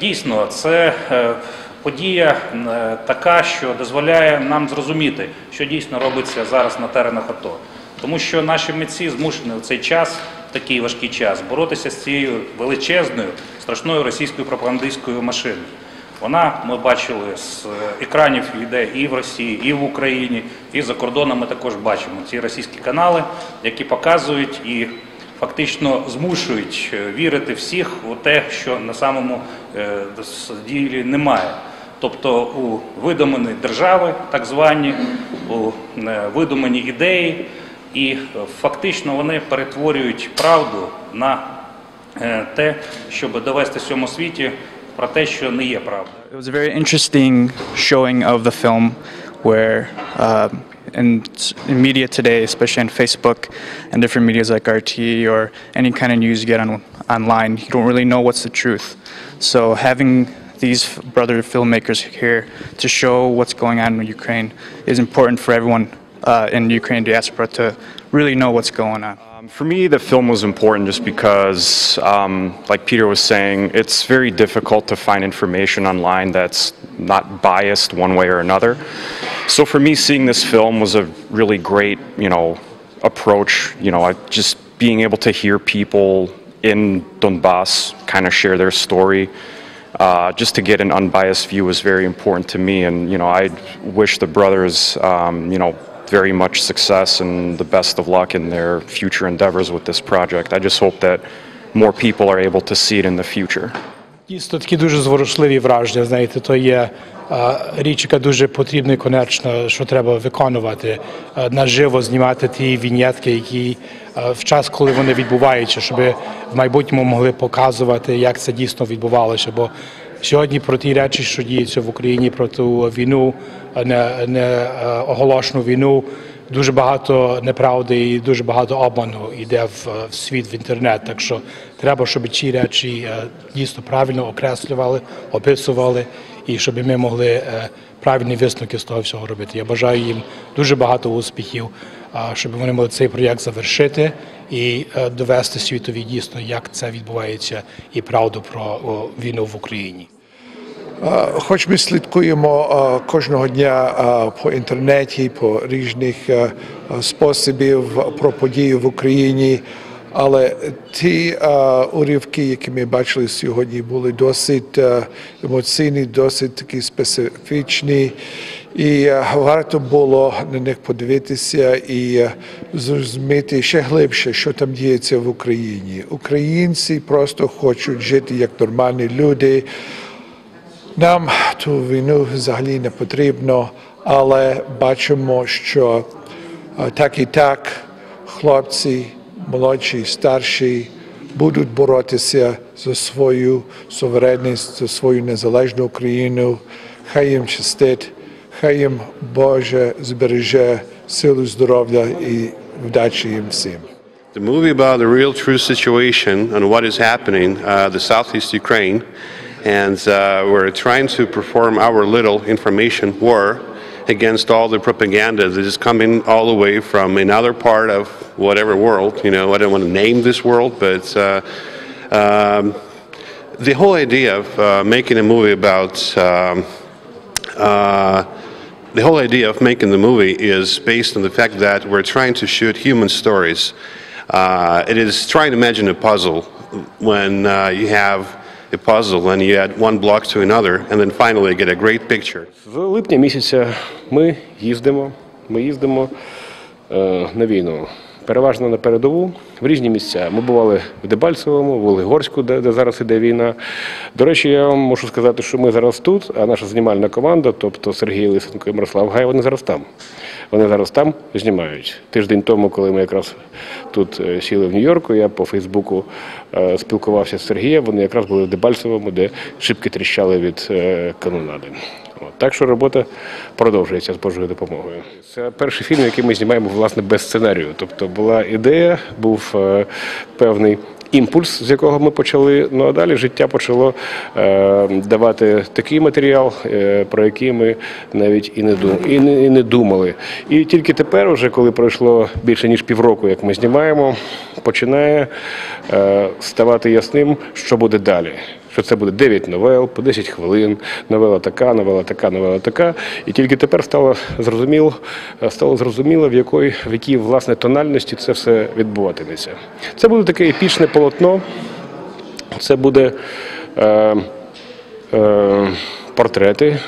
Дійсно, це е, подія е, така, що дозволяє нам зрозуміти, що дійсно робиться зараз на теренах АТО. Тому що наші митці змушені в цей час, в такий важкий час, боротися з цією величезною, страшною російською пропагандистською машиною. Вона, ми бачили, з е, екранів йде і в Росії, і в Україні, і за кордоном ми також бачимо ці російські канали, які показують і фактично змушують е, вірити всіх у те, що на самому е, ділі немає. Тобто у видумані держави, так звані, у е, видумані ідеї, і фактично вони перетворюють правду на те, щоб довести всьому світі про те, що не є правдою. It was a very interesting showing of the film where uh, in, in media today, especially on Facebook and different medias like RT or any kind of news you get on, online, you don't really know what's the truth. So having these brother filmmakers here to show what's going on in Ukraine is important for everyone uh, in Ukraine diaspora to really know what's going on. Um, For me, the film was important just because, um, like Peter was saying, it's very difficult to find information online that's not biased one way or another. So for me, seeing this film was a really great, you know, approach. You know, I, just being able to hear people in Donbass kind of share their story. Uh, just to get an unbiased view was very important to me, and you know, I wish the brothers, um, you know, very much success and the best of luck in their future endeavors with this project. I just hope that more people are able to see it in the future. Дійсно, такі дуже зворушливі враження. Знаєте, то є е, річ, яка дуже потрібна і конечна, що треба виконувати, е, наживо знімати ті віньєтки, які е, в час, коли вони відбуваються, щоб в майбутньому могли показувати, як це дійсно відбувалося. Бо сьогодні про ті речі, що діються в Україні, про ту війну, е, не, не е, оголошену війну. Дуже багато неправди і дуже багато обману йде в, в світ в інтернет. Так що треба, щоб ці речі е, дійсно правильно окреслювали, описували, і щоб ми могли е, правильні висновки з того всього робити. Я бажаю їм дуже багато успіхів, щоб вони могли цей проєкт завершити і е, довести світові дійсно, як це відбувається, і правду про війну в Україні. Хоч ми слідкуємо кожного дня по інтернеті, по різних е, способів про події в Україні, але ті е, уривки, які ми бачили сьогодні, були досить е, емоційні, досить такі специфічні. І е, варто було на них подивитися і зрозуміти ще глибше, що там діється в Україні. Українці просто хочуть жити як нормальні люди. Нам ту війну взагалі не потрібно, але бачимо, що так і так хлопці, молодші, старші будуть боротися за свою суверенність, за свою незалежну Україну. Хай їм щастить, хай їм Боже збереже силу здоров'я і вдачі їм всім. The movie about the real true situation and what is happening, uh, the southeast Ukraine, and uh, we're trying to perform our little information war against all the propaganda that is coming all the way from another part of whatever world. You know, I don't want to name this world, but uh, um, the whole idea of uh, making a movie about um, uh, the whole idea of making the movie is based on the fact that we're trying to shoot human stories. Uh, it is trying to imagine a puzzle when uh, you have a puzzle and you add one block to another, and then finally you get a great picture. З липня місяця ми їздимо. Ми їздимо е, на війну. Переважно на передову в різні місця. Ми бували в Дебальцевому, в Олегорську, де, де зараз іде війна. До речі, я вам можу сказати, що ми зараз тут, а наша знімальна команда, тобто Сергій Лисенко і Мирослав Гай, вони зараз там. Вони зараз там знімають. Тиждень тому, коли ми якраз тут е, сіли в Нью-Йорку, я по Фейсбуку е, спілкувався з Сергієм. Вони якраз були в Дебальцевому, де шибки тріщали від е, канонади. От, так що робота продовжується з Божою допомогою. Це перший фільм, який ми знімаємо власне без сценарію. Тобто була ідея, був е, певний імпульс, з якого ми почали. Ну а далі життя почало е, давати такий матеріал, е, про який ми навіть і не, дум, і, не, і не думали. І тільки тепер, уже коли пройшло більше ніж півроку, як ми знімаємо, починає е, ставати ясним, що буде далі. Що це буде 9 новел по 10 хвилин, новела така, новела така, новела така. І тільки тепер стало зрозуміло, стало зрозуміло, в якої в якій власне тональності це все відбуватиметься. Це буде таке епічне полотно. Це буде е, е, портрети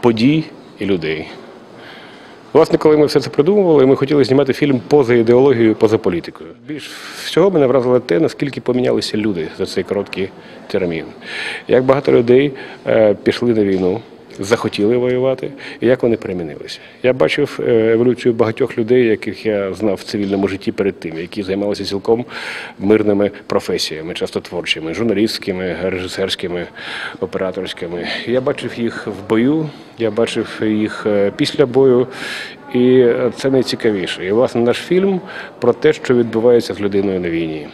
подій і людей. Власне, коли ми все це придумували, ми хотіли знімати фільм поза ідеологією, поза політикою. Більш всього мене вразило те, наскільки помінялися люди за цей короткий термін. Як багато людей е, пішли на війну, захотіли воювати, і як вони перемінилися. Я бачив е, еволюцію багатьох людей, яких я знав в цивільному житті перед тим, які займалися цілком мирними професіями, часто творчими, журналістськими, режисерськими, операторськими. Я бачив їх в бою, я бачив їх е, після бою. І це найцікавіше. І власне наш фільм про те, що відбувається з людиною на війні.